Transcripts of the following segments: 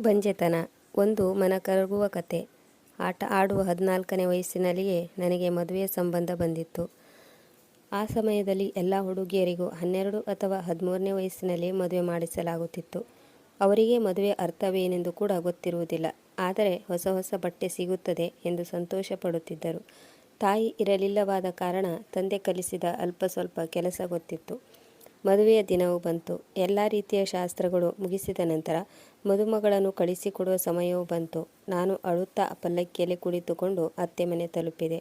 ಬಂಜೆತನ, ಒಂದು ಮನ ಕರಗುವ ಕತೆ. ಆಟ ಆಡುವ ಹದಿನಾಲ್ಕನೇ ವಯಸ್ಸಿನಲ್ಲಿಯೇ ನನಗೆ ಮದುವೆಯ ಸಂಬಂಧ ಬಂದಿತ್ತು. ಆ ಸಮಯದಲ್ಲಿ ಎಲ್ಲ ಹುಡುಗಿಯರಿಗೂ ಹನ್ನೆರಡು ಅಥವಾ ಹದಿಮೂರನೇ ವಯಸ್ಸಿನಲ್ಲಿ ಮದುವೆ ಮಾಡಿಸಲಾಗುತ್ತಿತ್ತು. ಅವರಿಗೆ ಮದುವೆ ಅರ್ಥವೇನೆಂದು ಕೂಡ ಗೊತ್ತಿರುವುದಿಲ್ಲ. ಆದರೆ ಹೊಸ ಹೊಸ ಬಟ್ಟೆ ಸಿಗುತ್ತದೆ ಎಂದು ಸಂತೋಷ ಪಡುತ್ತಿದ್ದರು ತಾಯಿ ಇರಲಿಲ್ಲವಾದ ಕಾರಣ ತಂದೆ ಕಲಿಸಿದ ಅಲ್ಪ ಸ್ವಲ್ಪ ಕೆಲಸ ಗೊತ್ತಿತ್ತು. ಮದುವೆಯ ದಿನವೂ ಬಂತು. ಎಲ್ಲ ರೀತಿಯ ಶಾಸ್ತ್ರಗಳು ಮುಗಿಸಿದ ನಂತರ ಮದುಮಗಳನ್ನು ಕಳಿಸಿಕೊಡುವ ಸಮಯವೂ ಬಂತು. ನಾನು ಅಳುತ್ತಾ ಪಲ್ಲಕ್ಕಿಯಲ್ಲಿ ಕುಳಿತುಕೊಂಡು ಅತ್ತೆ ಮನೆ ತಲುಪಿದೆ.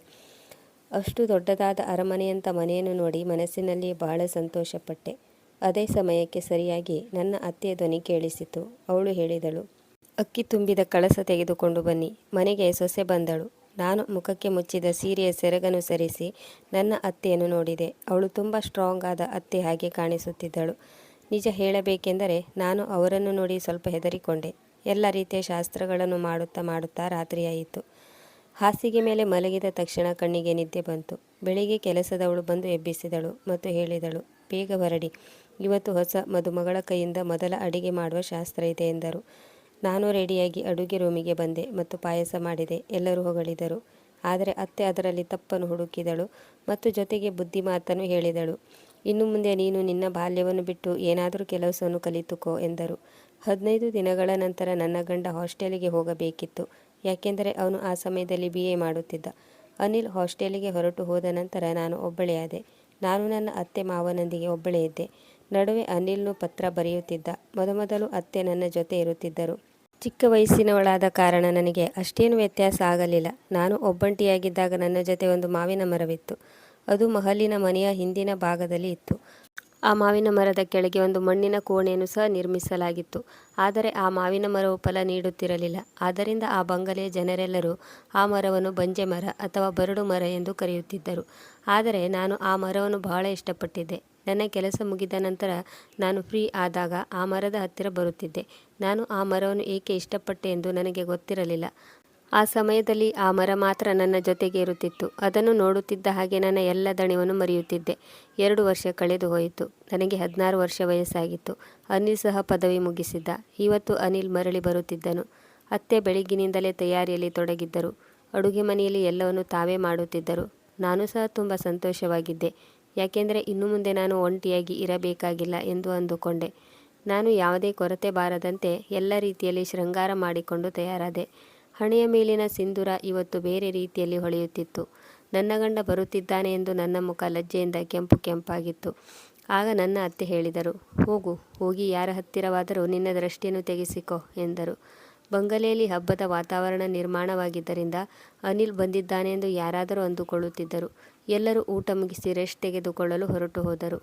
ಅಷ್ಟು ದೊಡ್ಡದಾದ ಅರಮನೆಯಂಥ ಮನೆಯನ್ನು ನೋಡಿ ಮನಸ್ಸಿನಲ್ಲಿ ಬಹಳ ಸಂತೋಷಪಟ್ಟೆ. ಅದೇ ಸಮಯಕ್ಕೆ ಸರಿಯಾಗಿ ನನ್ನ ಅತ್ತೆಯ ಧ್ವನಿ ಕೇಳಿಸಿತು. ಅವಳು ಹೇಳಿದಳು, ಅಕ್ಕಿ ತುಂಬಿದ ಕಳಸ ತೆಗೆದುಕೊಂಡು ಬನ್ನಿ. ಮನೆಗೆ ಸೊಸೆ ಬಂದಳು. ನಾನು ಮುಖಕ್ಕೆ ಮುಚ್ಚಿದ ಸೀರೆಯ ಸೆರಗನ್ನು ಸರಿಸಿ ನನ್ನ ಅತ್ತೆಯನ್ನು ನೋಡಿದೆ. ಅವಳು ತುಂಬ ಸ್ಟ್ರಾಂಗ್ ಆದ ಅತ್ತೆ ಹಾಗೆ ಕಾಣಿಸುತ್ತಿದ್ದಳು. ನಿಜ ಹೇಳಬೇಕೆಂದರೆ ನಾನು ಅವರನ್ನು ನೋಡಿ ಸ್ವಲ್ಪ ಹೆದರಿಕೊಂಡೆ. ಎಲ್ಲ ರೀತಿಯ ಶಾಸ್ತ್ರಗಳನ್ನು ಮಾಡುತ್ತಾ ಮಾಡುತ್ತಾ ರಾತ್ರಿಯಾಯಿತು. ಹಾಸಿಗೆ ಮೇಲೆ ಮಲಗಿದ ತಕ್ಷಣ ಕಣ್ಣಿಗೆ ನಿದ್ದೆ ಬಂತು. ಬೆಳಿಗ್ಗೆ ಕೆಲಸದವಳು ಬಂದು ಎಬ್ಬಿಸಿದಳು ಮತ್ತು ಹೇಳಿದಳು, ಬೇಗ ಹೊರಡಿ. ಇವತ್ತು ಹೊಸ ಮದುಮಗಳ ಕೈಯಿಂದ ಮೊದಲ ಅಡಿಗೆ ಮಾಡುವ ಶಾಸ್ತ್ರ ಇದೆ ಎಂದರು. ನಾನು ರೆಡಿಯಾಗಿ ಅಡುಗೆ ರೂಮಿಗೆ ಬಂದೆ ಮತ್ತು ಪಾಯಸ ಮಾಡಿದೆ, ಎಲ್ಲರೂ ಹೊಗಳಿದರು. ಆದರೆ ಅತ್ತೆ ಅದರಲ್ಲಿ ತಪ್ಪನ್ನು ಹುಡುಕಿದಳು ಮತ್ತು ಜೊತೆಗೆ ಬುದ್ಧಿ ಮಾತನ್ನು ಹೇಳಿದಳು. ಇನ್ನು ಮುಂದೆ ನೀನು ನಿನ್ನ ಬಾಲ್ಯವನ್ನು ಬಿಟ್ಟು ಏನಾದರೂ ಕೆಲಸವನ್ನು ಕಲಿತುಕೋ ಎಂದರು. ಹದಿನೈದು ದಿನಗಳ ನಂತರ ನನ್ನ ಗಂಡ ಹಾಸ್ಟೆಲಿಗೆ ಹೋಗಬೇಕಿತ್ತು, ಯಾಕೆಂದರೆ ಅವನು ಆ ಸಮಯದಲ್ಲಿ ಬಿ ಎ ಮಾಡುತ್ತಿದ್ದ. ಅನಿಲ್ ಹಾಸ್ಟೆಲಿಗೆ ಹೊರಟು ಹೋದ ನಂತರ ನಾನು ಒಬ್ಬಳೆಯಾದೆ ನಾನು ನನ್ನ ಅತ್ತೆ ಮಾವನೊಂದಿಗೆ ಒಬ್ಬಳೇ ಇದ್ದೆ. ನಡುವೆ ಅನಿಲ್ನು ಪತ್ರ ಬರೆಯುತ್ತಿದ್ದ. ಮೊದಮೊದಲು ಅತ್ತೆ ನನ್ನ ಜೊತೆ ಇರುತ್ತಿದ್ದರು. ಚಿಕ್ಕ ವಯಸ್ಸಿನವಳಾದ ಕಾರಣ ನನಗೆ ಅಷ್ಟೇನು ವ್ಯತ್ಯಾಸ ಆಗಲಿಲ್ಲ. ನಾನು ಒಬ್ಬಂಟಿಯಾಗಿದ್ದಾಗ ನನ್ನ ಜೊತೆ ಒಂದು ಮಾವಿನ ಮರವಿತ್ತು. ಅದು ಮಹಲಿನ ಮನೆಯ ಹಿಂದಿನ ಭಾಗದಲ್ಲಿ ಇತ್ತು. ಆ ಮಾವಿನ ಮರದ ಕೆಳಗೆ ಒಂದು ಮಣ್ಣಿನ ಕೋಣೆಯನ್ನು ಸಹ ನಿರ್ಮಿಸಲಾಗಿತ್ತು. ಆದರೆ ಆ ಮಾವಿನ ಮರವು ಫಲ ನೀಡುತ್ತಿರಲಿಲ್ಲ. ಆದ್ದರಿಂದ ಆ ಬಂಗಲೆಯ ಜನರೆಲ್ಲರೂ ಆ ಮರವನ್ನು ಬಂಜೆ ಮರ ಅಥವಾ ಬರಡು ಮರ ಎಂದು ಕರೆಯುತ್ತಿದ್ದರು. ಆದರೆ ನಾನು ಆ ಮರವನ್ನು ಬಹಳ ಇಷ್ಟಪಟ್ಟಿದ್ದೆ. ನನ್ನ ಕೆಲಸ ಮುಗಿದ ನಂತರ ನಾನು ಫ್ರೀ ಆದಾಗ ಆ ಮರದ ಹತ್ತಿರ ಬರುತ್ತಿದ್ದೆ. ನಾನು ಆ ಮರವನ್ನು ಏಕೆ ಇಷ್ಟಪಟ್ಟೆ ಎಂದು ನನಗೆ ಗೊತ್ತಿರಲಿಲ್ಲ. ಆ ಸಮಯದಲ್ಲಿ ಆ ಮರ ಮಾತ್ರ ನನ್ನ ಜೊತೆಗೆ ಇರುತ್ತಿತ್ತು. ಅದನ್ನು ನೋಡುತ್ತಿದ್ದ ಹಾಗೆ ನನ್ನ ಎಲ್ಲ ದಣಿವನ್ನು ಮರೆಯುತ್ತಿದ್ದೆ. ಎರಡು ವರ್ಷ ಕಳೆದು ಹೋಯಿತು. ನನಗೆ ಹದಿನಾರು ವರ್ಷ ವಯಸ್ಸಾಗಿತ್ತು. ಅನಿಲ್ ಸಹ ಪದವಿ ಮುಗಿಸಿದ್ದ. ಇವತ್ತು ಅನಿಲ್ ಮರಳಿ ಬರುತ್ತಿದ್ದನು. ಅತ್ತೆ ಬೆಳಗ್ಗಿನಿಂದಲೇ ತಯಾರಿಯಲ್ಲಿ ತೊಡಗಿದ್ದರು. ಅಡುಗೆ ಮನೆಯಲ್ಲಿ ಎಲ್ಲವನ್ನು ತಾವೇ ಮಾಡುತ್ತಿದ್ದರು. ನಾನು ಸಹ ತುಂಬ ಸಂತೋಷವಾಗಿದ್ದೆ. ಯಾಕೆಂದರೆ ಇನ್ನು ಮುಂದೆ ನಾನು ಒಂಟಿಯಾಗಿ ಇರಬೇಕಾಗಿಲ್ಲ ಎಂದು ಅಂದುಕೊಂಡೆ. ನಾನು ಯಾವುದೇ ಕೊರತೆ ಬಾರದಂತೆ ಎಲ್ಲ ರೀತಿಯಲ್ಲಿ ಶೃಂಗಾರ ಮಾಡಿಕೊಂಡು ತಯಾರಾದೆ. ಹಣೆಯ ಮೇಲಿನ ಸಿಂಧೂರ ಇವತ್ತು ಬೇರೆ ರೀತಿಯಲ್ಲಿ ಹೊಳೆಯುತ್ತಿತ್ತು. ನನ್ನ ಗಂಡ ಬರುತ್ತಿದ್ದಾನೆ ಎಂದು ನನ್ನ ಮುಖ ಲಜ್ಜೆಯಿಂದ ಕೆಂಪು ಕೆಂಪಾಗಿತ್ತು. ಆಗ ನನ್ನ ಅತ್ತೆ ಹೇಳಿದರು, ಹೋಗು, ಹೋಗಿ ಯಾರ ಹತ್ತಿರವಾದರೂ ನಿನ್ನ ದೃಷ್ಟಿಯನ್ನು ತೆಗೆಸಿಕೊ ಎಂದರು. ಬಂಗಲೆಯಲ್ಲಿ ಹಬ್ಬದ ವಾತಾವರಣ ನಿರ್ಮಾಣವಾಗಿದ್ದರಿಂದ ಅನಿಲ್ ಬಂದಿದ್ದಾನೆ ಎಂದು ಯಾರಾದರೂ ಅಂದುಕೊಳ್ಳುತ್ತಿದ್ದರು. ಎಲ್ಲರೂ ಊಟ ಮುಗಿಸಿ ರೆಸ್ಟ್ ತೆಗೆದುಕೊಳ್ಳಲು ಹೊರಟು ಹೋದರು.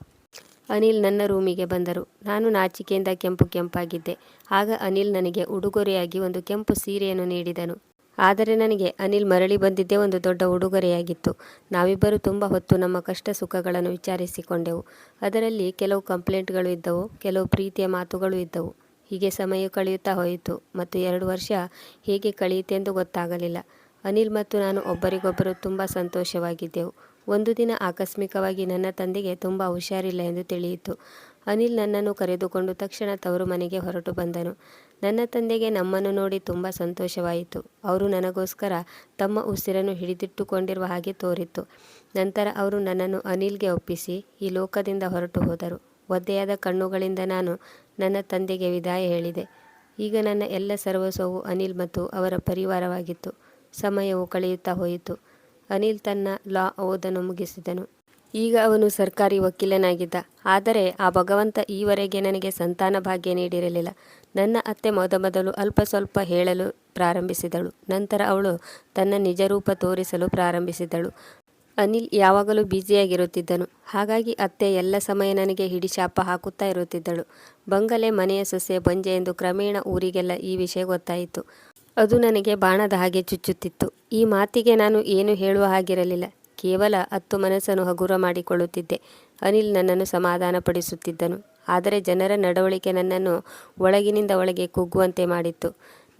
ಅನಿಲ್ ನನ್ನ ರೂಮಿಗೆ ಬಂದರು. ನಾನು ನಾಚಿಕೆಯಿಂದ ಕೆಂಪು ಕೆಂಪಾಗಿದ್ದೆ. ಆಗ ಅನಿಲ್ ನನಗೆ ಉಡುಗೊರೆಯಾಗಿ ಒಂದು ಕೆಂಪು ಸೀರೆಯನ್ನು ನೀಡಿದನು. ಆದರೆ ನನಗೆ ಅನಿಲ್ ಮರಳಿ ಬಂದಿದ್ದೇ ಒಂದು ದೊಡ್ಡ ಉಡುಗೊರೆಯಾಗಿತ್ತು. ನಾವಿಬ್ಬರು ತುಂಬ ಹೊತ್ತು ನಮ್ಮ ಕಷ್ಟ ಸುಖಗಳನ್ನು ವಿಚಾರಿಸಿಕೊಂಡೆವು. ಅದರಲ್ಲಿ ಕೆಲವು ಕಂಪ್ಲೇಂಟ್ಗಳು ಇದ್ದವು, ಕೆಲವು ಪ್ರೀತಿಯ ಮಾತುಗಳು ಇದ್ದವು. ಹೀಗೆ ಸಮಯ ಕಳೆಯುತ್ತಾ ಹೋಯಿತು ಮತ್ತು ಎರಡು ವರ್ಷ ಹೇಗೆ ಕಳೆಯಿತೆಂದು ಗೊತ್ತಾಗಲಿಲ್ಲ. ಅನಿಲ್ ಮತ್ತು ನಾನು ಒಬ್ಬರಿಗೊಬ್ಬರು ತುಂಬ ಸಂತೋಷವಾಗಿದ್ದೆವು. ಒಂದು ದಿನ ಆಕಸ್ಮಿಕವಾಗಿ ನನ್ನ ತಂದೆಗೆ ತುಂಬ ಹುಷಾರಿಲ್ಲ ಎಂದು ತಿಳಿಯಿತು. ಅನಿಲ್ ನನ್ನನ್ನು ಕರೆದುಕೊಂಡು ತಕ್ಷಣ ತವರು ಮನೆಗೆ ಹೊರಟು ಬಂದನು. ನನ್ನ ತಂದೆಗೆ ನಮ್ಮನ್ನು ನೋಡಿ ತುಂಬ ಸಂತೋಷವಾಯಿತು. ಅವರು ನನಗೋಸ್ಕರ ತಮ್ಮ ಉಸಿರನ್ನು ಹಿಡಿದಿಟ್ಟುಕೊಂಡಿರುವ ಹಾಗೆ ತೋರಿತ್ತು. ನಂತರ ಅವರು ನನ್ನನ್ನು ಅನಿಲ್ಗೆ ಒಪ್ಪಿಸಿ ಈ ಲೋಕದಿಂದ ಹೊರಟು ಹೋದರು. ಒದ್ದೆಯಾದ ಕಣ್ಣುಗಳಿಂದ ನಾನು ನನ್ನ ತಂದೆಗೆ ವಿದಾಯ ಹೇಳಿದೆ. ಈಗ ನನ್ನ ಎಲ್ಲ ಸರ್ವಸ್ವವು ಅನಿಲ್ ಮತ್ತು ಅವರ ಪರಿವಾರವಾಗಿತ್ತು. ಸಮಯವು ಕಳೆಯುತ್ತಾ ಹೋಯಿತು. ಅನಿಲ್ ತನ್ನ ಲಾ ಓದನ್ನು ಮುಗಿಸಿದನು. ಈಗ ಅವನು ಸರ್ಕಾರಿ ವಕೀಲನಾಗಿದ್ದ. ಆದರೆ ಆ ಭಗವಂತ ಈವರೆಗೆ ನನಗೆ ಸಂತಾನ ಭಾಗ್ಯ ನೀಡಿರಲಿಲ್ಲ. ನನ್ನ ಅತ್ತೆ ಮೊದಮೊದಲು ಅಲ್ಪ ಸ್ವಲ್ಪ ಹೇಳಲು ಪ್ರಾರಂಭಿಸಿದಳು. ನಂತರ ಅವಳು ತನ್ನ ನಿಜರೂಪ ತೋರಿಸಲು ಪ್ರಾರಂಭಿಸಿದಳು. ಅನಿಲ್ ಯಾವಾಗಲೂ ಬ್ಯುಸಿಯಾಗಿರುತ್ತಿದ್ದನು. ಹಾಗಾಗಿ ಅತ್ತೆ ಎಲ್ಲ ಸಮಯ ನನಗೆ ಹಿಡಿಶಾಪ ಹಾಕುತ್ತಾ ಇರುತ್ತಿದ್ದಳು. ಬಂಗಲೆ ಮನೆಯ ಸೊಸೆ ಬಂಜೆ ಎಂದು ಕ್ರಮೇಣ ಊರಿಗೆಲ್ಲ ಈ ವಿಷಯ ಗೊತ್ತಾಯಿತು. ಅದು ನನಗೆ ಬಾಣದ ಹಾಗೆ ಚುಚ್ಚುತ್ತಿತ್ತು. ಈ ಮಾತಿಗೆ ನಾನು ಏನು ಹೇಳುವ ಹಾಗಿರಲಿಲ್ಲ. ಕೇವಲ ಹತ್ತು ಮನಸ್ಸನ್ನು ಹಗುರ ಮಾಡಿಕೊಳ್ಳುತ್ತಿದ್ದೆ. ಅನಿಲ್ ನನ್ನನ್ನು ಸಮಾಧಾನಪಡಿಸುತ್ತಿದ್ದನು. ಆದರೆ ಜನರ ನಡವಳಿಕೆ ನನ್ನನ್ನು ಒಳಗಿನಿಂದ ಒಳಗೆ ಕುಗ್ಗುವಂತೆ ಮಾಡಿತ್ತು.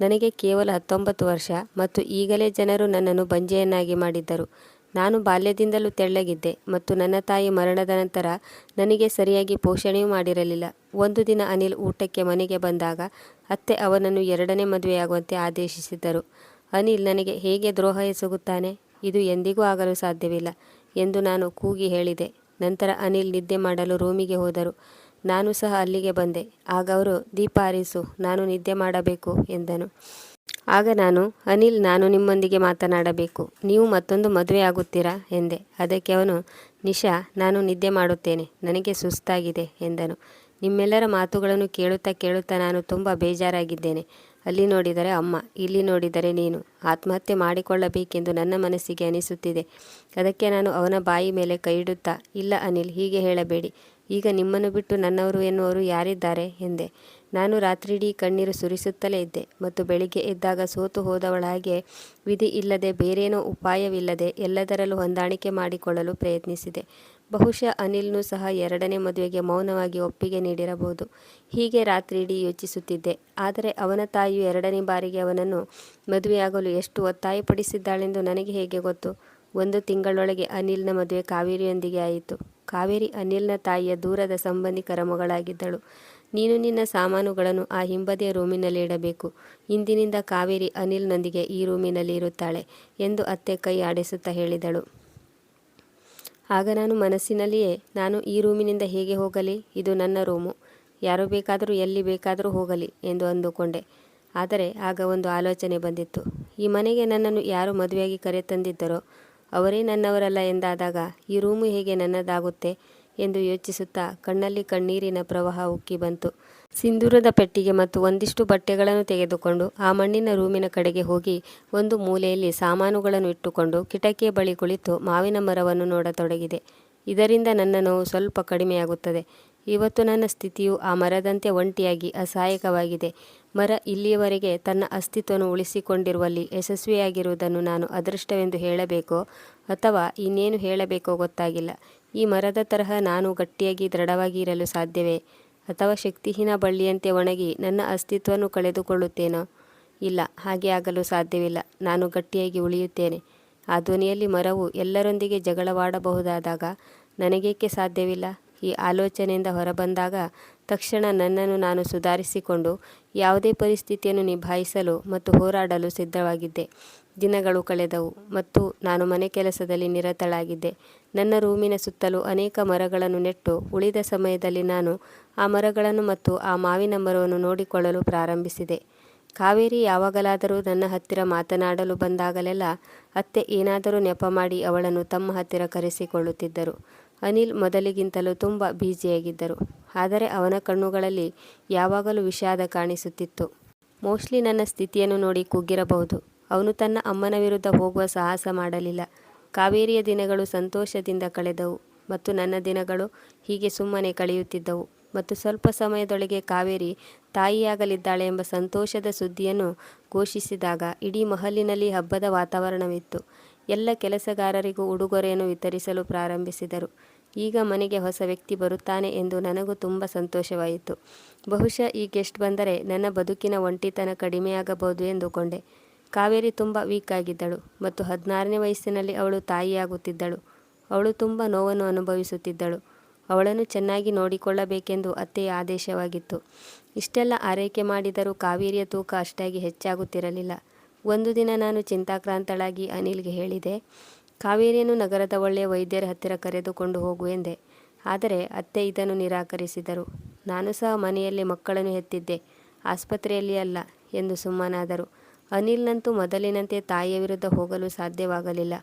ನನಗೆ ಕೇವಲ ಹತ್ತೊಂಬತ್ತು ವರ್ಷ ಮತ್ತು ಈಗಲೇ ಜನರು ನನ್ನನ್ನು ಬಂಜೆಯನ್ನಾಗಿ ಮಾಡಿದ್ದರು. ನಾನು ಬಾಲ್ಯದಿಂದಲೂ ತೆಳ್ಳಗಿದ್ದೆ ಮತ್ತು ನನ್ನ ತಾಯಿ ಮರಣದ ನಂತರ ನನಗೆ ಸರಿಯಾಗಿ ಪೋಷಣೆಯೂ ಮಾಡಿರಲಿಲ್ಲ. ಒಂದು ದಿನ ಅನಿಲ್ ಊಟಕ್ಕೆ ಮನೆಗೆ ಬಂದಾಗ ಅತ್ತೆ ಅವನನ್ನು ಎರಡನೇ ಮದುವೆಯಾಗುವಂತೆ ಆದೇಶಿಸಿದ್ದರು. ಅನಿಲ್ ನನಗೆ ಹೇಗೆ ದ್ರೋಹ ಎಸಗುತ್ತಾನೆ? ಇದು ಎಂದಿಗೂ ಆಗಲು ಸಾಧ್ಯವಿಲ್ಲ ಎಂದು ನಾನು ಕೂಗಿ ಹೇಳಿದೆ. ನಂತರ ಅನಿಲ್ ನಿದ್ದೆ ಮಾಡಲು ರೂಮಿಗೆ ಹೋದರು. ನಾನು ಸಹ ಅಲ್ಲಿಗೆ ಬಂದೆ. ಆಗ ಅವರು, ದೀಪ ಆರಿಸು ನಾನು ನಿದ್ದೆ ಮಾಡಬೇಕು ಎಂದನು. ಆಗ ನಾನು, ಅನಿಲ್, ನಾನು ನಿಮ್ಮೊಂದಿಗೆ ಮಾತನಾಡಬೇಕು. ನೀವು ಮತ್ತೊಂದು ಮದುವೆ ಆಗುತ್ತೀರಾ ಎಂದೆ. ಅದಕ್ಕೆ ಅವನು, ನಿಶಾ, ನಾನು ನಿದ್ದೆ ಮಾಡುತ್ತೇನೆ. ನನಗೆ ಸುಸ್ತಾಗಿದೆ, ಎಂದನು. ನಿಮ್ಮೆಲ್ಲರ ಮಾತುಗಳನ್ನು ಕೇಳುತ್ತಾ ಕೇಳುತ್ತಾ ನಾನು ತುಂಬ ಬೇಜಾರಾಗಿದ್ದೇನೆ. ಅಲ್ಲಿ ನೋಡಿದರೆ ಅಮ್ಮ, ಇಲ್ಲಿ ನೋಡಿದರೆ ನೀನು. ಆತ್ಮಹತ್ಯೆ ಮಾಡಿಕೊಳ್ಳಬೇಕೆಂದು ನನ್ನ ಮನಸ್ಸಿಗೆ ಅನಿಸುತ್ತಿದೆ. ಅದಕ್ಕೆ ನಾನು ಅವನ ಬಾಯಿ ಮೇಲೆ ಕೈ ಇಡುತ್ತಾ, ಇಲ್ಲ ಅನಿಲ್, ಹೀಗೆ ಹೇಳಬೇಡಿ. ಈಗ ನಿಮ್ಮನ್ನು ಬಿಟ್ಟು ನನ್ನವರು ಎನ್ನುವರು ಯಾರಿದ್ದಾರೆ? ಎಂದೆ. ನಾನು ರಾತ್ರಿಡೀ ಕಣ್ಣೀರು ಸುರಿಸುತ್ತಲೇ ಇದ್ದೆ ಮತ್ತು ಬೆಳಿಗ್ಗೆ ಎದ್ದಾಗ ಸೋತು ಹೋದವಳಾಗೆ ವಿಧಿ ಇಲ್ಲದೆ ಬೇರೇನೋ ಉಪಾಯವಿಲ್ಲದೆ ಎಲ್ಲದರಲ್ಲೂ ಹೊಂದಾಣಿಕೆ ಮಾಡಿಕೊಳ್ಳಲು ಪ್ರಯತ್ನಿಸಿದೆ. ಬಹುಶಃ ಅನಿಲ್ನೂ ಸಹ ಎರಡನೇ ಮದುವೆಗೆ ಮೌನವಾಗಿ ಒಪ್ಪಿಗೆ ನೀಡಿರಬಹುದು. ಹೀಗೆ ರಾತ್ರಿಯಿಡೀ ಯೋಚಿಸುತ್ತಿದ್ದೆ. ಆದರೆ ಅವನ ತಾಯಿಯು ಎರಡನೇ ಬಾರಿಗೆ ಅವನನ್ನು ಮದುವೆಯಾಗಲು ಎಷ್ಟು ಒತ್ತಾಯಪಡಿಸಿದ್ದಾಳೆಂದು ನನಗೆ ಹೇಗೆ ಗೊತ್ತು? ಒಂದು ತಿಂಗಳೊಳಗೆ ಅನಿಲ್ನ ಮದುವೆ ಕಾವೇರಿಯೊಂದಿಗೆ ಆಯಿತು. ಕಾವೇರಿ ಅನಿಲ್ನ ತಾಯಿಯ ದೂರದ ಸಂಬಂಧಿಕರ ಮಗಳಾಗಿದ್ದಳು. ನೀನು ನಿನ್ನ ಸಾಮಾನುಗಳನ್ನು ಆ ಹಿಂಬದಿಯ ರೂಮಿನಲ್ಲಿ ಇಡಬೇಕು. ಇಂದಿನಿಂದ ಕಾವೇರಿ ಅನಿಲ್ನೊಂದಿಗೆ ಈ ರೂಮಿನಲ್ಲಿ ಇರುತ್ತಾಳೆ ಎಂದು ಅತ್ತೆ ಕೈ ಆಡಿಸುತ್ತಾ ಹೇಳಿದಳು. ಆಗ ನಾನು ಮನಸ್ಸಿನಲ್ಲಿಯೇ, ನಾನು ಈ ರೂಮಿನಿಂದ ಹೇಗೆ ಹೋಗಲಿ? ಇದು ನನ್ನ ರೂಮು. ಯಾರು ಬೇಕಾದರೂ ಎಲ್ಲಿ ಬೇಕಾದರೂ ಹೋಗಲಿ ಎಂದು ಅಂದುಕೊಂಡೆ. ಆದರೆ ಆಗ ಒಂದು ಆಲೋಚನೆ ಬಂದಿತ್ತು. ಈ ಮನೆಗೆ ನನ್ನನ್ನು ಯಾರು ಮದುವೆಯಾಗಿ ಕರೆತಂದಿದ್ದರೋ, ಅವರೇ ನನ್ನವರಲ್ಲ ಎಂದಾದಾಗ ಈ ರೂಮು ಹೇಗೆ ನನ್ನದಾಗುತ್ತೆ? ಎಂದು ಯೋಚಿಸುತ್ತಾ ಕಣ್ಣಲ್ಲಿ ಕಣ್ಣೀರಿನ ಪ್ರವಾಹ ಉಕ್ಕಿ ಬಂತು. ಸಿಂಧೂರದ ಪೆಟ್ಟಿಗೆ ಮತ್ತು ಒಂದಿಷ್ಟು ಬಟ್ಟೆಗಳನ್ನು ತೆಗೆದುಕೊಂಡು ಆ ಮಣ್ಣಿನ ರೂಮಿನ ಕಡೆಗೆ ಹೋಗಿ ಒಂದು ಮೂಲೆಯಲ್ಲಿ ಸಾಮಾನುಗಳನ್ನು ಇಟ್ಟುಕೊಂಡು ಕಿಟಕಿಯ ಬಳಿ ಕುಳಿತು ಮಾವಿನ ಮರವನ್ನು ನೋಡತೊಡಗಿದೆ. ಇದರಿಂದ ನನ್ನ ನೋವು ಸ್ವಲ್ಪ ಕಡಿಮೆಯಾಗುತ್ತದೆ. ಇವತ್ತು ನನ್ನ ಸ್ಥಿತಿಯು ಆ ಮರದಂತೆ ಒಂಟಿಯಾಗಿ ಅಸಹಾಯಕವಾಗಿದೆ. ಮರ ಇಲ್ಲಿಯವರೆಗೆ ತನ್ನ ಅಸ್ತಿತ್ವವನ್ನು ಉಳಿಸಿಕೊಂಡಿರುವಲ್ಲಿ ಯಶಸ್ವಿಯಾಗಿರುವುದನ್ನು ನಾನು ಅದೃಷ್ಟವೆಂದು ಹೇಳಬೇಕೋ ಅಥವಾ ಇನ್ನೇನು ಹೇಳಬೇಕೋ ಗೊತ್ತಾಗಿಲ್ಲ. ಈ ಮರದ ತರಹ ನಾನು ಗಟ್ಟಿಯಾಗಿ ದೃಢವಾಗಿ ಇರಲು ಸಾಧ್ಯವೇ? ಅಥವಾ ಶಕ್ತಿಹೀನ ಬಳ್ಳಿಯಂತೆ ಒಣಗಿ ನನ್ನ ಅಸ್ತಿತ್ವವನ್ನು ಕಳೆದುಕೊಳ್ಳುತ್ತೇನೋ? ಇಲ್ಲ, ಹಾಗೆ ಆಗಲು ಸಾಧ್ಯವಿಲ್ಲ. ನಾನು ಗಟ್ಟಿಯಾಗಿ ಉಳಿಯುತ್ತೇನೆ. ಆ ಧ್ವನಿಯಲ್ಲಿ ಮರವು ಎಲ್ಲರೊಂದಿಗೆ ಜಗಳವಾಡಬಹುದಾದಾಗ ನನಗೇಕೆ ಸಾಧ್ಯವಿಲ್ಲ? ಈ ಆಲೋಚನೆಯಿಂದ ಹೊರಬಂದಾಗ ತಕ್ಷಣ ನನ್ನನ್ನು ನಾನು ಸುಧಾರಿಸಿಕೊಂಡು ಯಾವುದೇ ಪರಿಸ್ಥಿತಿಯನ್ನು ನಿಭಾಯಿಸಲು ಮತ್ತು ಹೋರಾಡಲು ಸಿದ್ಧವಾಗಿದ್ದೆ. ದಿನಗಳು ಕಳೆದವು ಮತ್ತು ನಾನು ಮನೆ ಕೆಲಸದಲ್ಲಿ ನಿರತಳಾಗಿದ್ದೆ. ನನ್ನ ರೂಮಿನ ಸುತ್ತಲೂ ಅನೇಕ ಮರಗಳನ್ನು ನೆಟ್ಟು ಉಳಿದ ಸಮಯದಲ್ಲಿ ನಾನು ಆ ಮರಗಳನ್ನು ಮತ್ತು ಆ ಮಾವಿನ ಮರವನ್ನು ನೋಡಿಕೊಳ್ಳಲು ಪ್ರಾರಂಭಿಸಿದೆ. ಕಾವೇರಿ ಯಾವಾಗಲಾದರೂ ನನ್ನ ಹತ್ತಿರ ಮಾತನಾಡಲು ಬಂದಾಗಲೆಲ್ಲ ಅತ್ತೆ ಏನಾದರೂ ನೆಪ ಮಾಡಿ ಅವಳನ್ನು ತಮ್ಮ ಹತ್ತಿರ ಕರೆಸಿಕೊಳ್ಳುತ್ತಿದ್ದರು. ಅನಿಲ್ ಮೊದಲಿಗಿಂತಲೂ ತುಂಬ ಬ್ಯುಸಿಯಾಗಿದ್ದರು ಆದರೆ ಅವನ ಕಣ್ಣುಗಳಲ್ಲಿ ಯಾವಾಗಲೂ ವಿಷಾದ ಕಾಣಿಸುತ್ತಿತ್ತು. ಮೋಸ್ಟ್ಲಿ ನನ್ನ ಸ್ಥಿತಿಯನ್ನು ನೋಡಿ ಕುಗ್ಗಿರಬಹುದು. ಅವನು ತನ್ನ ಅಮ್ಮನ ವಿರುದ್ಧ ಹೋಗುವ ಸಾಹಸ ಮಾಡಲಿಲ್ಲ. ಕಾವೇರಿಯ ದಿನಗಳು ಸಂತೋಷದಿಂದ ಕಳೆದವು ಮತ್ತು ನನ್ನ ದಿನಗಳು ಹೀಗೆ ಸುಮ್ಮನೆ ಕಳೆಯುತ್ತಿದ್ದವು ಮತ್ತು ಸ್ವಲ್ಪ ಸಮಯದೊಳಗೆ ಕಾವೇರಿ ತಾಯಿಯಾಗಲಿದ್ದಾಳೆ ಎಂಬ ಸಂತೋಷದ ಸುದ್ದಿಯನ್ನು ಘೋಷಿಸಿದಾಗ ಇಡೀ ಮಹಲಿನಲ್ಲಿ ಹಬ್ಬದ ವಾತಾವರಣವಿತ್ತು. ಎಲ್ಲ ಕೆಲಸಗಾರರಿಗೂ ಉಡುಗೊರೆಯನ್ನು ವಿತರಿಸಲು ಪ್ರಾರಂಭಿಸಿದರು. ಈಗ ಮನೆಗೆ ಹೊಸ ವ್ಯಕ್ತಿ ಬರುತ್ತಾನೆ ಎಂದು ನನಗೂ ತುಂಬ ಸಂತೋಷವಾಯಿತು. ಬಹುಶಃ ಈ ಗೆಸ್ಟ್ ಬಂದರೆ ನನ್ನ ಬದುಕಿನ ಒಂಟಿತನ ಕಡಿಮೆಯಾಗಬಹುದು ಎಂದುಕೊಂಡೆ. ಕಾವೇರಿ ತುಂಬ ವೀಕ್ ಆಗಿದ್ದಳು ಮತ್ತು ಹದಿನಾರನೇ ವಯಸ್ಸಿನಲ್ಲಿ ಅವಳು ತಾಯಿಯಾಗುತ್ತಿದ್ದಳು. ಅವಳು ತುಂಬ ನೋವನ್ನು ಅನುಭವಿಸುತ್ತಿದ್ದಳು. ಅವಳನ್ನು ಚೆನ್ನಾಗಿ ನೋಡಿಕೊಳ್ಳಬೇಕೆಂದು ಅತ್ತೆಯ ಆದೇಶವಾಗಿತ್ತು. ಇಷ್ಟೆಲ್ಲ ಆರೈಕೆ ಮಾಡಿದರೂ ಕಾವೇರಿಯ ತೂಕ ಅಷ್ಟಾಗಿ ಹೆಚ್ಚಾಗುತ್ತಿರಲಿಲ್ಲ. ಒಂದು ದಿನ ನಾನು ಚಿಂತಾಕ್ರಾಂತಳಾಗಿ ಅನಿಲ್ಗೆ ಹೇಳಿದೆ ಕಾವೇರಿಯನ್ನು ನಗರದ ಒಳ್ಳೆಯ ವೈದ್ಯರ ಹತ್ತಿರ ಕರೆದುಕೊಂಡು ಹೋಗು ಎಂದೆ. ಆದರೆ ಅತ್ತೆ ಇದನ್ನು ನಿರಾಕರಿಸಿದರು. ನಾನು ಸಹ ಮನೆಯಲ್ಲಿ ಮಕ್ಕಳನ್ನು ಹೆತ್ತಿದ್ದೆ. ಆಸ್ಪತ್ರೆಯಲ್ಲಿ ಅಲ್ಲ ಎಂದು ಸುಮ್ಮನಾದರು. ಅನಿಲ್ನಂತೂ ಮೊದಲಿನಂತೆ ತಾಯಿಯ ವಿರುದ್ಧ ಹೋಗಲು ಸಾಧ್ಯವಾಗಲಿಲ್ಲ.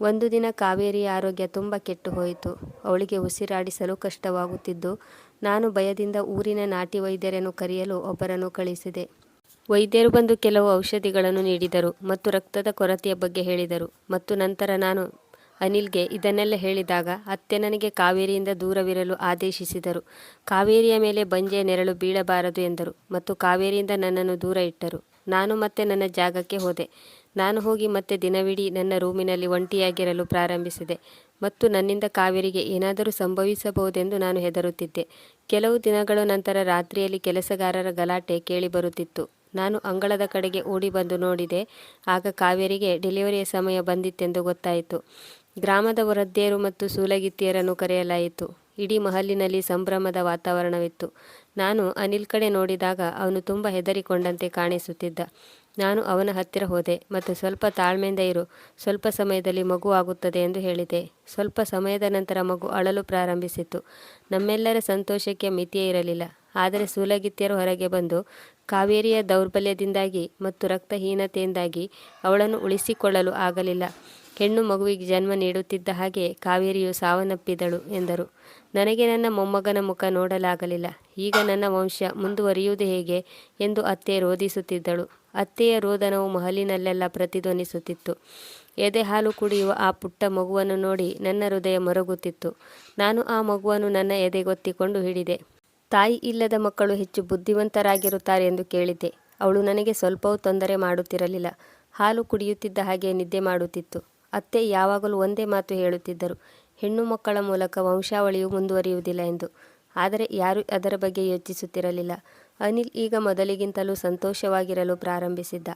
ಒಂದು ದಿನ ಕಾವೇರಿಯ ಆರೋಗ್ಯ ತುಂಬ ಕೆಟ್ಟು ಹೋಯಿತು. ಅವಳಿಗೆ ಉಸಿರಾಡಿಸಲು ಕಷ್ಟವಾಗುತ್ತಿದ್ದು, ನಾನು ಭಯದಿಂದ ಊರಿನ ನಾಟಿ ವೈದ್ಯರನ್ನು ಕರೆಯಲು ಒಬ್ಬರನ್ನು ಕಳಿಸಿದೆ. ವೈದ್ಯರು ಬಂದು ಕೆಲವು ಔಷಧಿಗಳನ್ನು ನೀಡಿದರು ಮತ್ತು ರಕ್ತದ ಕೊರತೆಯ ಬಗ್ಗೆ ಹೇಳಿದರು. ಮತ್ತು ನಂತರ ನಾನು ಅನಿಲ್ಗೆ ಇದನ್ನೆಲ್ಲ ಹೇಳಿದಾಗ ಅತ್ತೆ ನನಗೆ ಕಾವೇರಿಯಿಂದ ದೂರವಿರಲು ಆದೇಶಿಸಿದರು. ಕಾವೇರಿಯ ಮೇಲೆ ಬಂಜೆಯ ನೆರಳು ಬೀಳಬಾರದು ಎಂದರು ಮತ್ತು ಕಾವೇರಿಯಿಂದ ನನ್ನನ್ನು ದೂರ ಇಟ್ಟರು. ನಾನು ಮತ್ತೆ ನನ್ನ ಜಾಗಕ್ಕೆ ಹೋದೆ. ನಾನು ಹೋಗಿ ಮತ್ತೆ ದಿನವಿಡೀ ನನ್ನ ರೂಮಿನಲ್ಲಿ ಒಂಟಿಯಾಗಿರಲು ಪ್ರಾರಂಭಿಸಿದೆ ಮತ್ತು ನನ್ನಿಂದ ಕಾವೇರಿಗೆ ಏನಾದರೂ ಸಂಭವಿಸಬಹುದೆಂದು ನಾನು ಹೆದರುತ್ತಿದ್ದೆ. ಕೆಲವು ದಿನಗಳ ನಂತರ ರಾತ್ರಿಯಲ್ಲಿ ಕೆಲಸಗಾರರ ಗಲಾಟೆ ಕೇಳಿಬರುತ್ತಿತ್ತು ನಾನು ಅಂಗಳದ ಕಡೆಗೆ ಓಡಿ ಬಂದು ನೋಡಿದೆ. ಆಗ ಕಾವೇರಿಗೆ ಡೆಲಿವರಿಯ ಸಮಯ ಬಂದಿತ್ತೆಂದು ಗೊತ್ತಾಯಿತು. ಗ್ರಾಮದ ವೃದ್ಧೆಯರು ಮತ್ತು ಸೂಲಗಿತ್ತಿಯರನ್ನು ಕರೆಯಲಾಯಿತು. ಇಡೀ ಮಹಲಿನಲ್ಲಿ ಸಂಭ್ರಮದ ವಾತಾವರಣವಿತ್ತು. ನಾನು ಅನಿಲ್ ಕಡೆ ನೋಡಿದಾಗ ಅವನು ತುಂಬ ಹೆದರಿಕೊಂಡಂತೆ ಕಾಣಿಸುತ್ತಿದ್ದ. ನಾನು ಅವನ ಹತ್ತಿರ ಹೋದೆ ಮತ್ತು ಸ್ವಲ್ಪ ತಾಳ್ಮೆಯಿಂದ ಇರು, ಸ್ವಲ್ಪ ಸಮಯದಲ್ಲಿ ಮಗು ಆಗುತ್ತದೆ ಎಂದು ಹೇಳಿದೆ. ಸ್ವಲ್ಪ ಸಮಯದ ನಂತರ ಮಗು ಅಳಲು ಪ್ರಾರಂಭಿಸಿತು. ನಮ್ಮೆಲ್ಲರ ಸಂತೋಷಕ್ಕೆ ಮಿತಿಯೇ ಇರಲಿಲ್ಲ. ಆದರೆ ಸೂಲಗಿತ್ತಿಯರು ಹೊರಗೆ ಬಂದು ಕಾವೇರಿಯ ದೌರ್ಬಲ್ಯದಿಂದಾಗಿ ಮತ್ತು ರಕ್ತಹೀನತೆಯಿಂದಾಗಿ ಅವಳನ್ನು ಉಳಿಸಿಕೊಳ್ಳಲು ಆಗಲಿಲ್ಲ. ಹೆಣ್ಣು ಮಗುವಿಗೆ ಜನ್ಮ ನೀಡುತ್ತಿದ್ದ ಹಾಗೆ ಕಾವೇರಿಯು ಸಾವನ್ನಪ್ಪಿದಳು ಎಂದರು. ನನಗೆ ನನ್ನ ಮೊಮ್ಮಗನ ಮುಖ ನೋಡಲಾಗಲಿಲ್ಲ. ಈಗ ನನ್ನ ವಂಶ ಮುಂದುವರಿಯುವುದು ಹೇಗೆ ಎಂದು ಅತ್ತೆ ರೋಧಿಸುತ್ತಿದ್ದಳು. ಅತ್ತೆಯ ರೋದನವು ಮಹಲಿನಲ್ಲೆಲ್ಲ ಪ್ರತಿಧ್ವನಿಸುತ್ತಿತ್ತು. ಎದೆ ಹಾಲು ಕುಡಿಯುವ ಆ ಪುಟ್ಟ ಮಗುವನ್ನು ನೋಡಿ ನನ್ನ ಹೃದಯ ಮರಗುತ್ತಿತ್ತು. ನಾನು ಆ ಮಗುವನ್ನು ನನ್ನ ಎದೆಗೊತ್ತಿಕೊಂಡು ಹಿಡಿದೆ. ತಾಯಿ ಇಲ್ಲದ ಮಕ್ಕಳು ಹೆಚ್ಚು ಬುದ್ಧಿವಂತರಾಗಿರುತ್ತಾರೆ ಎಂದು ಕೇಳಿದ್ದೆ. ಅವಳು ನನಗೆ ಸ್ವಲ್ಪವೂ ತೊಂದರೆ ಮಾಡುತ್ತಿರಲಿಲ್ಲ. ಹಾಲು ಕುಡಿಯುತ್ತಿದ್ದ ಹಾಗೆ ನಿದ್ದೆ ಮಾಡುತ್ತಿತ್ತು. ಅತ್ತೆ ಯಾವಾಗಲೂ ಒಂದೇ ಮಾತು ಹೇಳುತ್ತಿದ್ದರು. ಹೆಣ್ಣು ಮಕ್ಕಳ ಮೂಲಕ ವಂಶಾವಳಿಯು ಮುಂದುವರಿಯುವುದಿಲ್ಲ ಎಂದು. ಆದರೆ ಯಾರೂ ಅದರ ಬಗ್ಗೆ ಯೋಚಿಸುತ್ತಿರಲಿಲ್ಲ. ಅನಿಲ್ ಈಗ ಮೊದಲಿಗಿಂತಲೂ ಸಂತೋಷವಾಗಿರಲು ಪ್ರಾರಂಭಿಸಿದ್ದ.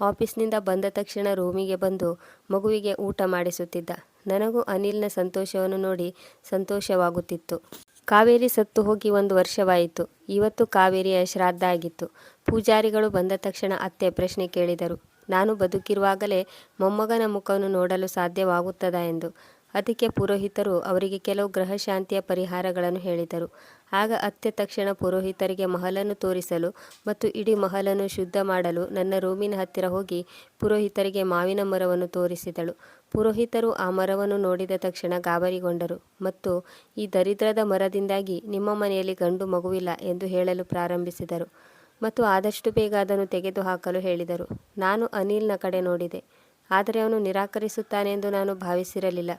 ಆಫೀಸ್ನಿಂದ ಬಂದ ತಕ್ಷಣ ರೂಮಿಗೆ ಬಂದು ಮಗುವಿಗೆ ಊಟ ಮಾಡಿಸುತ್ತಿದ್ದ. ನನಗೂ ಅನಿಲ್ನ ಸಂತೋಷವನ್ನು ನೋಡಿ ಸಂತೋಷವಾಗುತ್ತಿತ್ತು. ಕಾವೇರಿ ಸತ್ತು ಹೋಗಿ ಒಂದು ವರ್ಷವಾಯಿತು. ಇವತ್ತು ಕಾವೇರಿಯ ಶ್ರಾದ್ದ ಆಗಿತ್ತು. ಪೂಜಾರಿಗಳು ಬಂದ ತಕ್ಷಣ ಅತ್ತೆ ಪ್ರಶ್ನೆ ಕೇಳಿದರು. ನಾನು ಬದುಕಿರುವಾಗಲೇ ಮೊಮ್ಮಗನ ಮುಖವನ್ನು ನೋಡಲು ಸಾಧ್ಯವಾಗುತ್ತದಾ ಎಂದು. ಅದಕ್ಕೆ ಪುರೋಹಿತರು ಅವರಿಗೆ ಕೆಲವು ಗ್ರಹ ಶಾಂತಿಯ ಪರಿಹಾರಗಳನ್ನು ಹೇಳಿದರು. ಆಗ ಅತ್ತೆ ತಕ್ಷಣ ಪುರೋಹಿತರಿಗೆ ಮಹಲನ್ನು ತೋರಿಸಲು ಮತ್ತು ಇಡೀ ಮಹಲನ್ನು ಶುದ್ಧ ಮಾಡಲು ನನ್ನ ರೂಮಿನ ಹತ್ತಿರ ಹೋಗಿ ಪುರೋಹಿತರಿಗೆ ಮಾವಿನ ಮರವನ್ನು ತೋರಿಸಿದಳು. ಪುರೋಹಿತರು ಆ ಮರವನ್ನು ನೋಡಿದ ತಕ್ಷಣ ಗಾಬರಿಗೊಂಡರು ಮತ್ತು ಈ ದರಿದ್ರದ ಮರದಿಂದಾಗಿ ನಿಮ್ಮ ಮನೆಯಲ್ಲಿ ಗಂಡು ಮಗುವಿಲ್ಲ ಎಂದು ಹೇಳಲು ಪ್ರಾರಂಭಿಸಿದರು ಮತ್ತು ಆದಷ್ಟು ಬೇಗ ಅದನ್ನು ತೆಗೆದುಹಾಕಲು ಹೇಳಿದರು. ನಾನು ಅನಿಲ್ನ ಕಡೆ ನೋಡಿದೆ. ಆದರೆ ಅವನು ನಿರಾಕರಿಸುತ್ತಾನೆ ಎಂದು ನಾನು ಭಾವಿಸಿರಲಿಲ್ಲ.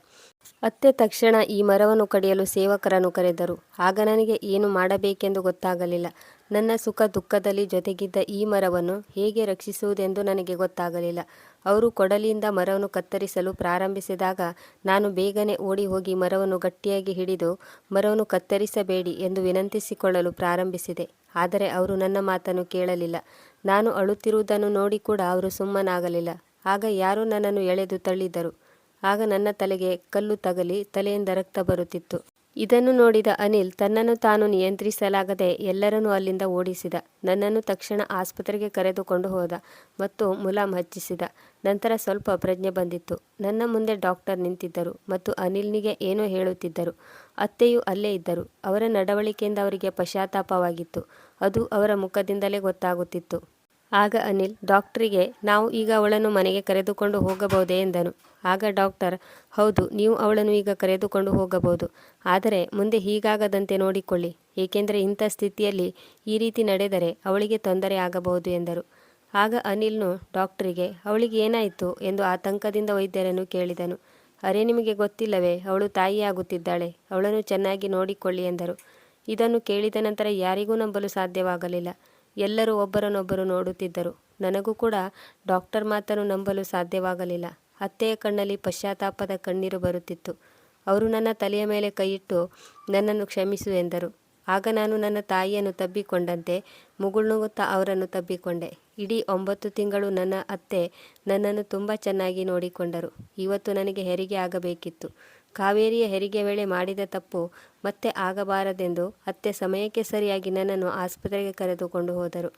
ಅತ್ತೆ ತಕ್ಷಣ ಈ ಮರವನ್ನು ಕಡಿಯಲು ಸೇವಕರನ್ನು ಕರೆದರು. ಆಗ ನನಗೆ ಏನು ಮಾಡಬೇಕೆಂದು ಗೊತ್ತಾಗಲಿಲ್ಲ. ನನ್ನ ಸುಖ ದುಃಖದಲ್ಲಿ ಜೊತೆಗಿದ್ದ ಈ ಮರವನ್ನು ಹೇಗೆ ರಕ್ಷಿಸುವುದೆಂದು ನನಗೆ ಗೊತ್ತಾಗಲಿಲ್ಲ. ಅವರು ಕೊಡಲಿಯಿಂದ ಮರವನ್ನು ಕತ್ತರಿಸಲು ಪ್ರಾರಂಭಿಸಿದಾಗ ನಾನು ಬೇಗನೆ ಓಡಿ ಹೋಗಿ ಮರವನ್ನು ಗಟ್ಟಿಯಾಗಿ ಹಿಡಿದು ಮರವನ್ನು ಕತ್ತರಿಸಬೇಡಿ ಎಂದು ವಿನಂತಿಸಿಕೊಳ್ಳಲು ಪ್ರಾರಂಭಿಸಿದೆ. ಆದರೆ ಅವರು ನನ್ನ ಮಾತನ್ನು ಕೇಳಲಿಲ್ಲ. ನಾನು ಅಳುತ್ತಿರುವುದನ್ನು ನೋಡಿ ಕೂಡ ಅವರು ಸುಮ್ಮನಾಗಲಿಲ್ಲ. ಆಗ ಯಾರೋ ನನ್ನನ್ನು ಎಳೆದು ತಳ್ಳಿದರು. ಆಗ ನನ್ನ ತಲೆಗೆ ಕಲ್ಲು ತಗಲಿ ತಲೆಯಿಂದ ರಕ್ತ ಬರುತ್ತಿತ್ತು. ಇದನ್ನು ನೋಡಿದ ಅನಿಲ್ ತನ್ನನ್ನು ತಾನು ನಿಯಂತ್ರಿಸಲಾಗದೆ ಎಲ್ಲರನ್ನೂ ಅಲ್ಲಿಂದ ಓಡಿಸಿದ. ನನ್ನನ್ನು ತಕ್ಷಣ ಆಸ್ಪತ್ರೆಗೆ ಕರೆದುಕೊಂಡು ಹೋದ ಮತ್ತು ಮುಲಾಮ್ ಹಚ್ಚಿಸಿದ. ನಂತರ ಸ್ವಲ್ಪ ಪ್ರಜ್ಞೆ ಬಂದಿತ್ತು. ನನ್ನ ಮುಂದೆ ಡಾಕ್ಟರ್ ನಿಂತಿದ್ದರು ಮತ್ತು ಅನಿಲ್ನಿಗೆ ಏನೋ ಹೇಳುತ್ತಿದ್ದರು. ಅತ್ತೆಯು ಅಲ್ಲೇ ಇದ್ದರು. ಅವರ ನಡವಳಿಕೆಯಿಂದ ಅವರಿಗೆ ಪಶ್ಚಾತ್ತಾಪವಾಗಿತ್ತು. ಅದು ಅವರ ಮುಖದಿಂದಲೇ ಗೊತ್ತಾಗುತ್ತಿತ್ತು. ಆಗ ಅನಿಲ್, ಡಾಕ್ಟ್ರಿಗೆ, ನಾವು ಈಗ ಅವಳನ್ನು ಮನೆಗೆ ಕರೆದುಕೊಂಡು ಹೋಗಬಹುದೇ? ಎಂದನು. ಆಗ ಡಾಕ್ಟರ್, ಹೌದು, ನೀವು ಅವಳನ್ನು ಈಗ ಕರೆದುಕೊಂಡು ಹೋಗಬಹುದು. ಆದರೆ ಮುಂದೆ ಹೀಗಾಗದಂತೆ ನೋಡಿಕೊಳ್ಳಿ. ಏಕೆಂದರೆ ಇಂಥ ಸ್ಥಿತಿಯಲ್ಲಿ ಈ ರೀತಿ ನಡೆದರೆ ಅವಳಿಗೆ ತೊಂದರೆ ಆಗಬಹುದು, ಎಂದರು. ಆಗ ಅನಿಲ್ನು, ಡಾಕ್ಟರಿಗೆ, ಅವಳಿಗೆ ಏನಾಯಿತು? ಎಂದು ಆತಂಕದಿಂದ ವೈದ್ಯರನ್ನು ಕೇಳಿದನು. ಅರೆ, ನಿಮಗೆ ಗೊತ್ತಿಲ್ಲವೇ, ಅವಳು ತಾಯಿಯಾಗುತ್ತಿದ್ದಾಳೆ. ಅವಳನ್ನು ಚೆನ್ನಾಗಿ ನೋಡಿಕೊಳ್ಳಿ, ಎಂದರು. ಇದನ್ನು ಕೇಳಿದ ನಂತರ ಯಾರಿಗೂ ನಂಬಲು ಸಾಧ್ಯವಾಗಲಿಲ್ಲ. ಎಲ್ಲರೂ ಒಬ್ಬರನ್ನೊಬ್ಬರು ನೋಡುತ್ತಿದ್ದರು. ನನಗೂ ಕೂಡ ಡಾಕ್ಟರ್ ಮಾತನ್ನು ನಂಬಲು ಸಾಧ್ಯವಾಗಲಿಲ್ಲ. ಅತ್ತೆಯ ಕಣ್ಣಲ್ಲಿ ಪಶ್ಚಾತ್ತಾಪದ ಕಣ್ಣೀರು ಬರುತ್ತಿತ್ತು. ಅವರು ನನ್ನ ತಲೆಯ ಮೇಲೆ ಕೈಯಿಟ್ಟು ನನ್ನನ್ನು ಕ್ಷಮಿಸು ಎಂದರು. ಆಗ ನಾನು ನನ್ನ ತಾಯಿಯನ್ನು ತಬ್ಬಿಕೊಂಡಂತೆ ಮುಗುಳ್ನುಗುತ್ತಾ ಅವರನ್ನು ತಬ್ಬಿಕೊಂಡೆ. ಇಡೀ ಒಂಬತ್ತು ತಿಂಗಳು ನನ್ನ ಅತ್ತೆ ನನ್ನನ್ನು ತುಂಬ ಚೆನ್ನಾಗಿ ನೋಡಿಕೊಂಡರು. ಇವತ್ತು ನನಗೆ ಹೆರಿಗೆ ಆಗಬೇಕಿತ್ತು. ಕಾವೇರಿಯ ಹೆರಿಗೆ ವೇಳೆ ಮಾಡಿದ ತಪ್ಪು ಮತ್ತೆ ಆಗಬಾರದೆಂದು ಅತ್ತೆ ಸಮಯಕ್ಕೆ ಸರಿಯಾಗಿ ನನ್ನನ್ನು ಆಸ್ಪತ್ರೆಗೆ ಕರೆದುಕೊಂಡು ಹೋದರು.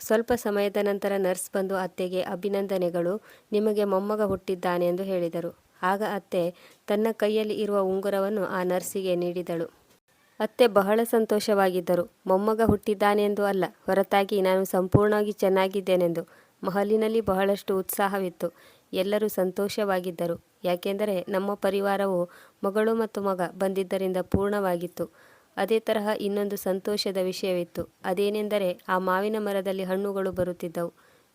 ಸ್ವಲ್ಪ ಸಮಯದ ನಂತರ ನರ್ಸ್ ಬಂದು ಅತ್ತೆಗೆ ಅಭಿನಂದನೆಗಳು, ನಿಮಗೆ ಮೊಮ್ಮಗ ಹುಟ್ಟಿದ್ದಾನೆ ಎಂದು ಹೇಳಿದರು. ಆಗ ಅತ್ತೆ ತನ್ನ ಕೈಯಲ್ಲಿ ಇರುವ ಉಂಗುರವನ್ನು ಆ ನರ್ಸಿಗೆ ನೀಡಿದಳು. ಅತ್ತೆ ಬಹಳ ಸಂತೋಷವಾಗಿದ್ದರು. ಮೊಮ್ಮಗ ಹುಟ್ಟಿದ್ದಾನೆ ಎಂದು ಅಲ್ಲ, ಹೊರತಾಗಿ ನಾನು ಸಂಪೂರ್ಣವಾಗಿ ಚೆನ್ನಾಗಿದ್ದೇನೆಂದು. ಮಹಲಿನಲ್ಲಿ ಬಹಳಷ್ಟು ಉತ್ಸಾಹವಿತ್ತು. ಎಲ್ಲರೂ ಸಂತೋಷವಾಗಿದ್ದರು. ಯಾಕೆಂದರೆ ನಮ್ಮ ಪರಿವಾರವು ಮಗಳು ಮತ್ತು ಮಗ ಬಂದಿದ್ದರಿಂದ ಪೂರ್ಣವಾಗಿತ್ತು. ಅದೇ ತರಹ ಇನ್ನೊಂದು ಸಂತೋಷದ ವಿಷಯವಿತ್ತು. ಅದೇನೆಂದರೆ ಆ ಮಾವಿನ ಮರದಲ್ಲಿ ಹಣ್ಣುಗಳು ಬರುತ್ತಿದ್ದವು.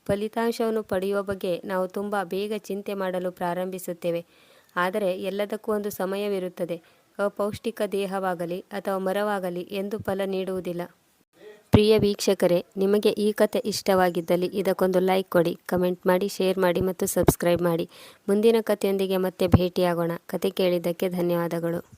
ಫಲಿತಾಂಶವನ್ನು ಪಡೆಯುವ ಬಗ್ಗೆ ನಾವು ತುಂಬ ಬೇಗ ಚಿಂತೆ ಮಾಡಲು ಪ್ರಾರಂಭಿಸುತ್ತೇವೆ. ಆದರೆ ಎಲ್ಲದಕ್ಕೂ ಒಂದು ಸಮಯವಿರುತ್ತದೆ. ಅಪೌಷ್ಟಿಕ ದೇಹವಾಗಲಿ ಅಥವಾ ಮರವಾಗಲಿ ಎಂದು ಫಲ ನೀಡುವುದಿಲ್ಲ. ಪ್ರಿಯ ವೀಕ್ಷಕರೇ, ನಿಮಗೆ ಈ ಕತೆ ಇಷ್ಟವಾಗಿದ್ದಲ್ಲಿ ಇದಕ್ಕೊಂದು ಲೈಕ್ ಕೊಡಿ, ಕಮೆಂಟ್ ಮಾಡಿ, ಶೇರ್ ಮಾಡಿ ಮತ್ತು ಸಬ್ಸ್ಕ್ರೈಬ್ ಮಾಡಿ. ಮುಂದಿನ ಕಥೆಯೊಂದಿಗೆ ಮತ್ತೆ ಭೇಟಿಯಾಗೋಣ. ಕತೆ ಕೇಳಿದ್ದಕ್ಕೆ ಧನ್ಯವಾದಗಳು.